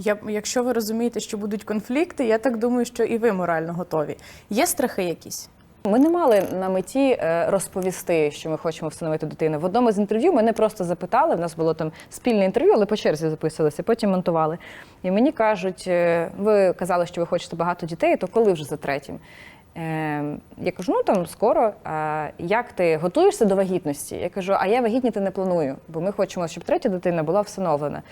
Я, якщо ви розумієте, що будуть конфлікти, я так думаю, що і ви морально готові. Є страхи якісь? Ми не мали на меті е, розповісти, що ми хочемо встановити дитину. В одному з інтерв'ю мене просто запитали. В нас було там спільне інтерв'ю, але по черзі записувалися, потім монтували. І мені кажуть: е, ви казали, що ви хочете багато дітей, то коли вже за третім? Е, Я кажу, ну там скоро. А як ти готуєшся до вагітності? Я кажу, а я вагітніти не планую, бо ми хочемо, щоб третя дитина була всиновлена.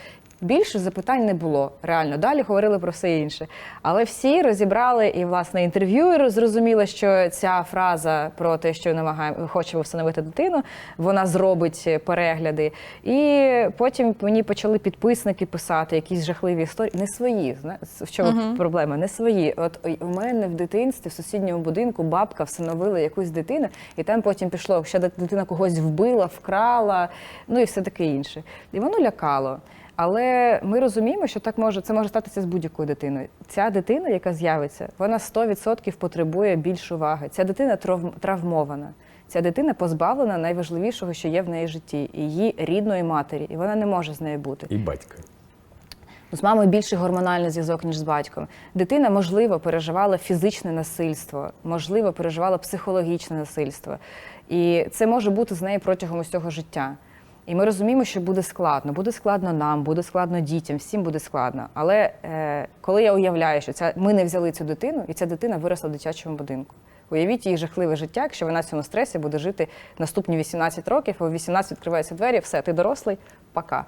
Більше запитань не було. Реально, далі говорили про все інше. Але всі розібрали і власне інтерв'ю зрозуміло, що ця фраза про те, що намагаємо хочемо встановити дитину, вона зробить перегляди. І потім мені почали підписники писати якісь жахливі історії. Не свої. зна- В чому проблема? Не свої. От у мене в дитинстві в сусідньому будинку бабка всиновила якусь дитину, і там потім пішло, що дитина когось вбила, вкрала, ну і все таке інше. І воно лякало. Але ми розуміємо, що так може це може статися з будь-якою дитиною. Ця дитина, яка з'явиться, вона 100% потребує більш уваги. Ця дитина травм- травмована. Ця дитина позбавлена найважливішого, що є в неї житті, її рідної матері, і вона не може з нею бути. І батька. З мамою більший гормональний зв'язок, ніж з батьком. Дитина, можливо, переживала фізичне насильство, можливо, переживала психологічне насильство. І це може бути з нею протягом усього життя. І ми розуміємо, що буде складно. Буде складно нам, буде складно дітям, всім буде складно. Але е, коли я уявляю, що ця, ми не взяли цю дитину, і ця дитина виросла в дитячому будинку. Уявіть її жахливе життя, якщо вона в цьому стресі буде жити наступні 18 років, а в 18 відкриваються двері, все, ти дорослий, пока.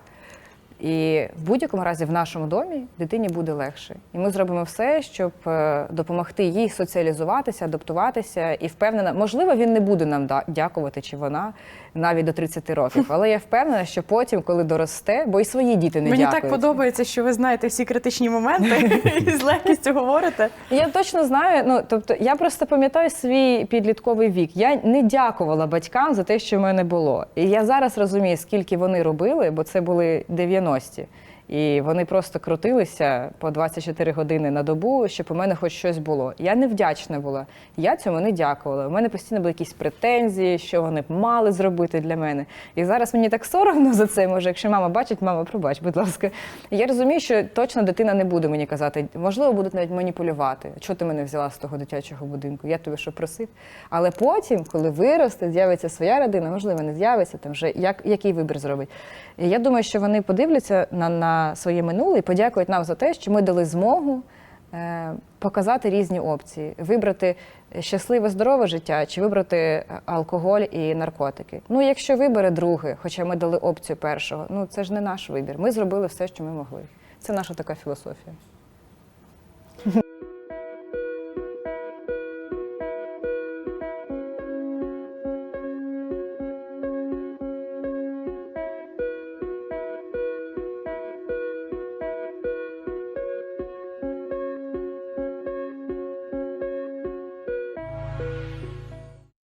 І в будь-якому разі в нашому домі дитині буде легше. І ми зробимо все, щоб е, допомогти їй соціалізуватися, адаптуватися. І впевнена, можливо, він не буде нам дякувати, чи вона навіть до 30 років. Але я впевнена, що потім, коли доросте, бо і свої діти не Мені дякують. так подобається, що ви знаєте всі критичні моменти і з легкістю говорите. Я точно знаю. Ну тобто, я просто пам'ятаю свій підлітковий вік. Я не дякувала батькам за те, що в мене було. І я зараз розумію, скільки вони робили, бо це були 90-ті. І вони просто крутилися по 24 години на добу, щоб у мене хоч щось було. Я не вдячна була. Я цьому не дякувала. У мене постійно були якісь претензії, що вони б мали зробити для мене. І зараз мені так соромно за це. Може, якщо мама бачить, мама, пробач, будь ласка. Я розумію, що точно дитина не буде мені казати, можливо, будуть навіть маніпулювати. Чого ти мене взяла з того дитячого будинку? Я тобі що просив. Але потім, коли виросте, з'явиться своя родина, можливо, не з'явиться, там вже як, який вибір зробить. Я думаю, що вони подивляться на, на своє минуле і подякують нам за те, що ми дали змогу е, показати різні опції, вибрати щасливе, здорове життя чи вибрати е, алкоголь і наркотики. Ну, якщо вибере друге, хоча ми дали опцію першого, ну це ж не наш вибір. Ми зробили все, що ми могли. Це наша така філософія.